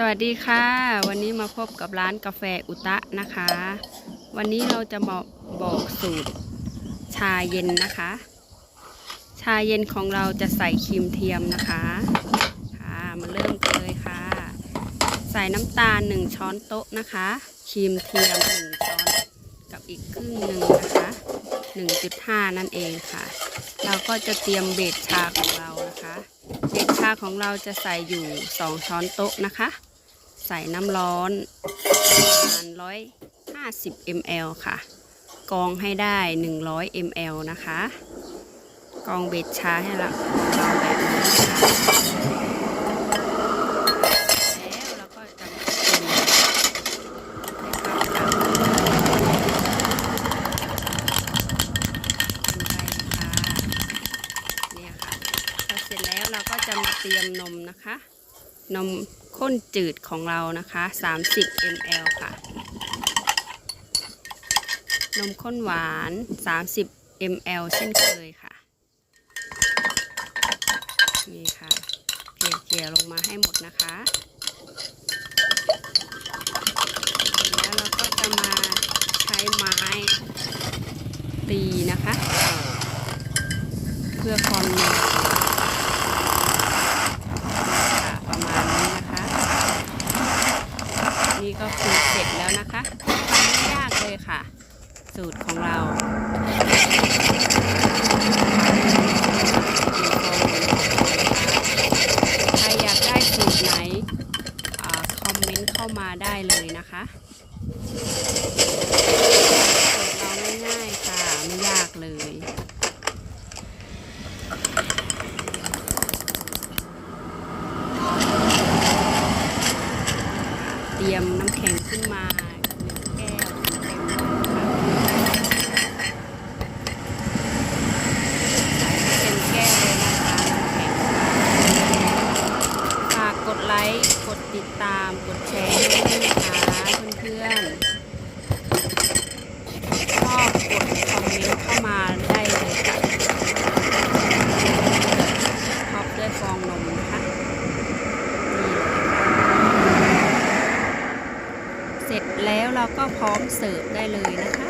สวัสดีค่ะ วันนี้มาพบกับร้านกาแฟอุตะนะคะ วันนี้เราจะมาบอกสูตรชาเย็นนะคะ ชาเย็นของเราจะใส่ครีมเทียมนะคะค่ะมาเริ่มกันเลยค่ะ ใส่น้ำตาล 1 ช้อนโต๊ะนะคะครีมเทียม 1 ช้อนกับอีกครึ่งหนึ่งนะคะ 1.5 นั่นเองค่ะ เราก็จะเตรียมเบสชาของเรานะคะเบสชาของเราจะใส่อยู่ 2 ช้อนโต๊ะนะคะ ใส่น้ำร้อนประมาณ150 ml ค่ะ กองให้ได้ 100 ml นะคะ กองเบสชาให้เราเราแบบนี้นะคะแล้วเราก็จะเข้ากันคนไปค่ะเนี่ยค่ะพอเสร็จแล้วเราก็จะมาเตรียมนมนะคะ นมข้นจืดของเรานะคะ 30 ml ค่ะ นมข้นหวาน 30 ml เช่นเคยค่ะ นี่ค่ะเกลี่ยลงมาให้หมดนะคะแล้วเราก็จะมาใช้ไม้ตีนะคะ เพื่อความเหนียวค่ะประมาณนี้นะคะ นี่ก็คือเสร็จแล้วนะคะทำไม่ยากเลยค่ะ สูตรของเราใครอยากได้สูตรไหนอคอมเมนต์เข้ามาได้เลยนะคะสูตรเราง่ายๆค่ะไม่ยากเลยเตรียมน้ำแข็งขึ้นมาหนึ่งแก้วเต็มๆเลยค่ะใส่ให้เต็มแก้วเลยนะคะน้ำแข็งฝากกดไลค์ กด ติดตาม กดแชร์ด้วยนะคะเพื่อนๆชอบกดคอมเมนต์เข้ามาได้เลยค่ะท็อปด้วยฟองนมนะคะนี่เลยค่ะเสร็จแล้วเราก็พร้อมเสิร์ฟได้เลยนะคะ